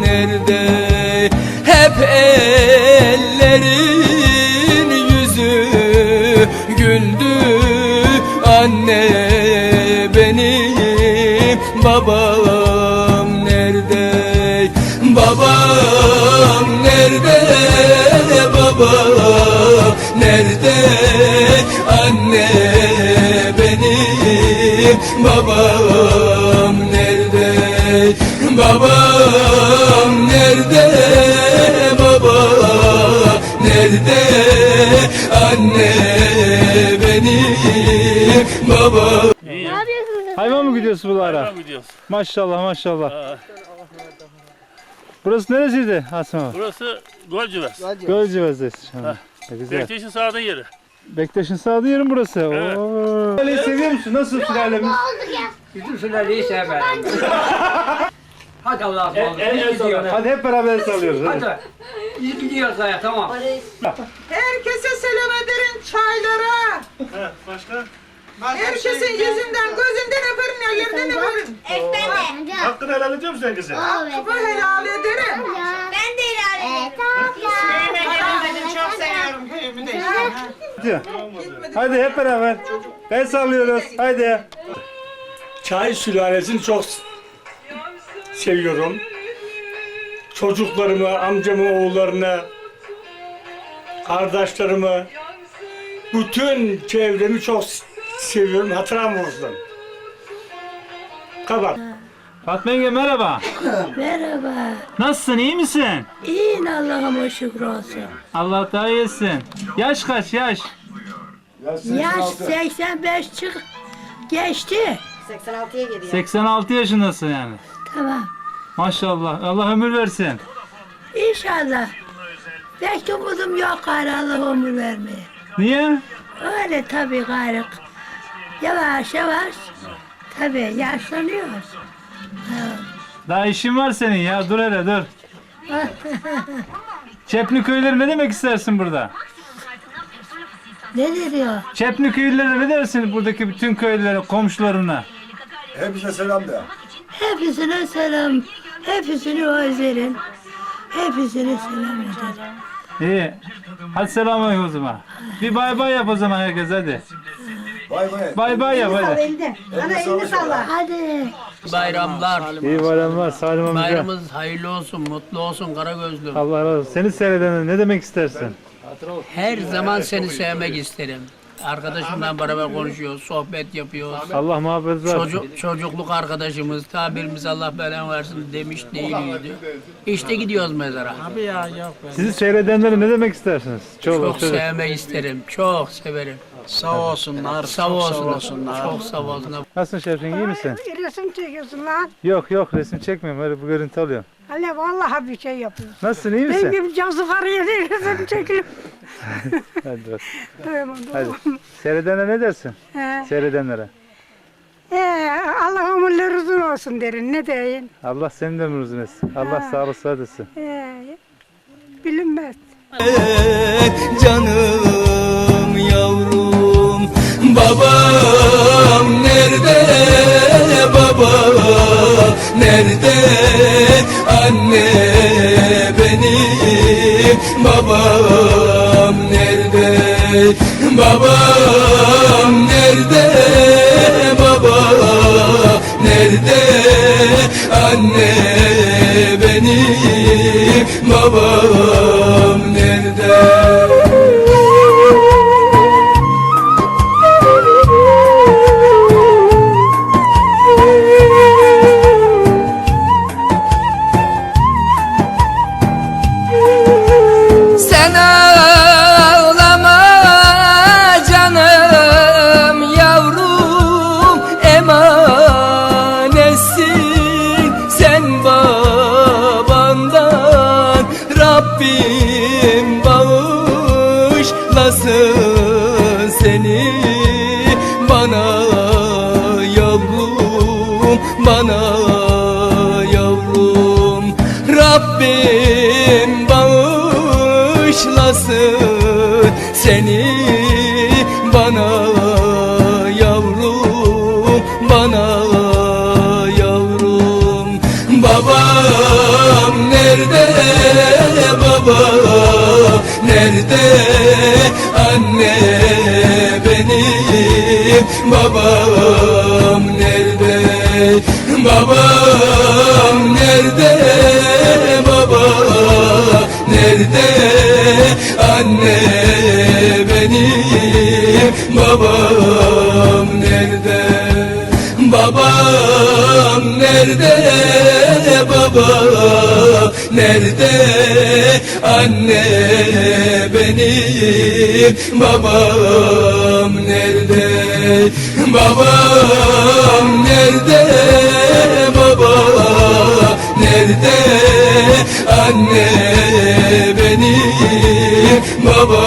nerede? Hep ellerin yüzü güldü. Anne benim babam nerede? Babam nerede? Babam nerede? Anne benim babam nerede Babam nerede babam nerede Anne benim babam İyi. Hayvan mı gidiyorsun buralara? Hayvan gidiyoruz. Maşallah maşallah. Aa, Burası neresiydi Asma? burası Golcüves. Gölcüvez'deyiz güzel. Bektaş'ın sağda yeri. Bektaş'ın sağdığı yerin burası. Evet. Oo. Sülaleyi seviyor musun? Nasıl sülalemiz? Bütün sülaleyi sever. Hadi Allah'a emanet. En- en Biz gidiyoruz. Hadi hep beraber sallıyoruz. Hadi. Hadi. Biz gidiyoruz ya tamam. Herkese selam ederim çaylara. Başka? Herkesin yüzünden, gözünden öperim, ellerinden öperim. Hakkını helal ediyor musun sen kızım? Bu helal ederim. Ben de ilerledim. Çok seviyorum köyümü de. Hadi. Hadi hep beraber. El sallıyoruz. Hadi. Çay sülalesini çok seviyorum. Çocuklarımı, amcamı, oğullarını, kardeşlerimi, bütün çevremi çok seviyorum. Hatıram olsun. Kapat. Fatma yenge merhaba. Merhaba. Nasılsın? iyi misin? İyi Allah'ıma şükür olsun. Allah daha iyisin. Yaş kaç yaş? Yaş 85 çık geçti. 86 yaşındasın yani. Tamam. Maşallah. Allah ömür versin. İnşallah. De umudum yok gayrı Allah ömür vermeye. Niye? Öyle tabii gayrı. Yavaş yavaş. Tabii yaşlanıyoruz. Daha işin var senin ya. Dur hele dur. Çepni köyleri ne demek istersin burada? Ne diyor? Çepni köylülere ne dersin buradaki bütün köylülere, komşularına? Hepsine selam de. Hepsine selam. Hepsini özlerim. Hepsine selam ederim. İyi. Hadi selamünaleyküm o zaman. Bir bay bay yap o zaman herkes hadi. Bay bay. Bay bay yap hadi. Elini salla. Hadi. Bayramlar. İyi bayramlar Salim amca. Bayramımız hayırlı olsun, mutlu olsun Karagözlüm. Allah razı olsun. Seni seyredene ne demek istersin? Her zaman seni sevmek isterim. Arkadaşımla beraber konuşuyoruz, sohbet yapıyoruz. Allah muhabbet versin. Çocuk, çocukluk arkadaşımız, tabirimiz Allah belanı versin demiş değiliydi. İşte gidiyoruz mezara. Abi ya yok Sizi seyredenlere ne demek istersiniz? Çok çocuk. sevmek isterim, çok severim. Sağ olsunlar, sağ olsunlar, çok sağ olsunlar. Nasılsın Şerifin iyi misin? Resim çekiyorsun lan. Yok yok resim çekmiyorum öyle bu görüntü alıyorum. Hele vallahi bir şey yapıyor. Nasılsın iyi misin? Benim cazı karıya resim çekiyor. Hadi bak. Tamam, Hadi. tamam. Seyredenlere ne dersin? He. Seyredenlere. Ee, Allah ömürleri uzun olsun derim. Ne diyeyim? Allah senin de uzun etsin. Allah sağlık sıhhat etsin. Ee, bilinmez. Babam nerede? Babam nerede? Babam nerede? Anne benim babam bırakmasın seni bana yavrum bana yavrum. Babam nerede? Baba nerede? Anne benim baba babam nerede? Babam nerede? Baba nerede? Anne benim babam nerede? Babam nerede? Baba nerede? Anne benim babam